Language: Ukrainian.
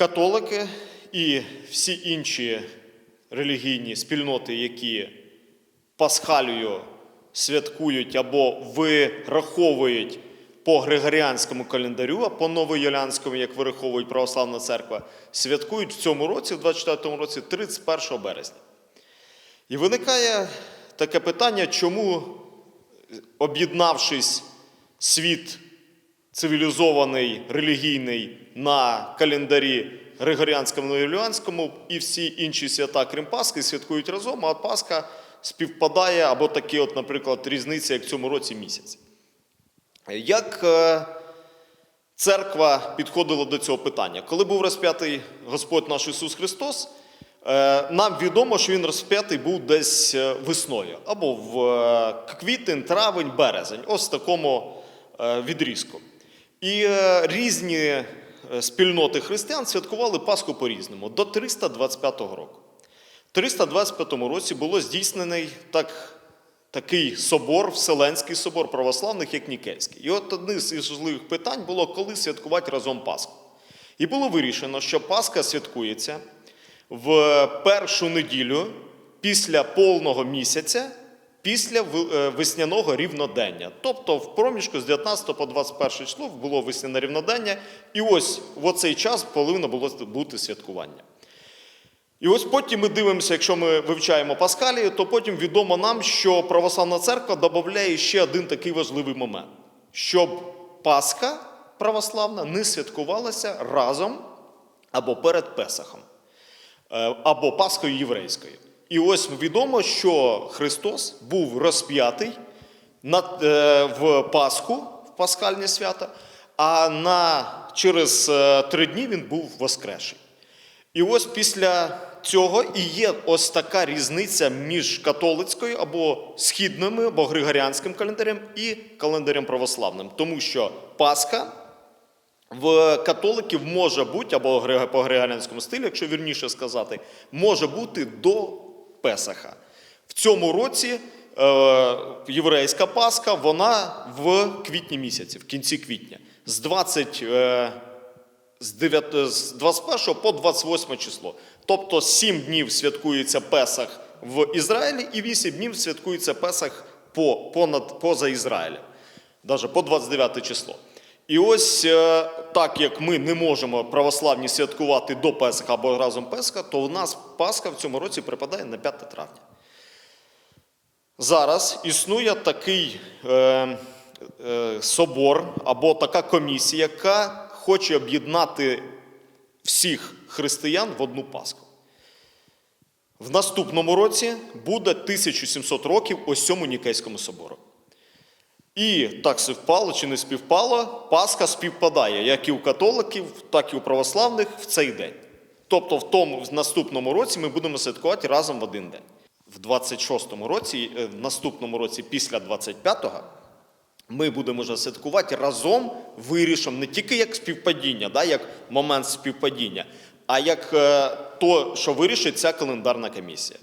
католики і всі інші релігійні спільноти, які пасхалію святкують або вираховують по григоріанському календарю, а по новоюліанському, як вираховують православна церква, святкують в цьому році, в 24-му році, 31 березня. І виникає таке питання, чому, об'єднавшись світ цивілізований, релігійний на календарі Григоріанському Юліанському і всі інші свята, крім Пасхи, святкують разом, а Пасха співпадає або такі, от, наприклад, різниця, як в цьому році місяць. Як е, церква підходила до цього питання? Коли був розп'ятий Господь наш Ісус Христос, е, нам відомо, що Він розп'ятий був десь е, весною, або в квітень, травень, березень, ось в такому відрізку. І е, різні е, спільноти християн святкували Пасху по-різному до 325 року. В 325 році було здійснений так, такий собор, Вселенський собор православних, як Нікейський. І от одне з важливих питань було, коли святкувати разом Пасху. І було вирішено, що Пасха святкується в першу неділю після повного місяця, після е, весняного рівнодення. Тобто в проміжку з 19 по 21 число було весняне рівнодення, і ось в оцей час повинно було бути святкування. І ось потім ми дивимося, якщо ми вивчаємо Паскалію, то потім відомо нам, що православна церква додає ще один такий важливий момент: щоб Пасха православна не святкувалася разом або перед Песахом, е, або Пасхою єврейською. І ось відомо, що Христос був розп'ятий е, в Пасху, в Пасхальні свята, а на, через е, три дні він був воскресший. І ось після цього і є ось така різниця між католицькою або східними, або григоріанським календарем і календарем православним. Тому що Пасха в католиків може бути, або по григоріанському стилі, якщо вірніше сказати, може бути до Песаха. В цьому році е, єврейська Пасха, вона в квітні місяці, в кінці квітня. З 20, е, з 9, з 21 по 28 число. Тобто 7 днів святкується Песах в Ізраїлі і 8 днів святкується Песах по, понад, поза Ізраїлем. Навіть по 29 число. І ось е, так як ми не можемо православні святкувати до Песаха або разом Песха, то у нас Пасха в цьому році припадає на 5 травня. Зараз існує такий е, е, собор або така комісія, яка хоче об'єднати всіх християн в одну Пасху. В наступному році буде 1700 років ось цьому Нікейському собору. І так співпало чи не співпало, Пасха співпадає як і у католиків, так і у православних в цей день. Тобто, в тому в наступному році ми будемо святкувати разом в один день. В 26-му році, е, в наступному році, після 25-го, ми будемо вже святкувати разом вирішимо не тільки як співпадіння, да, як момент співпадіння, а як е, то, що вирішить ця календарна комісія.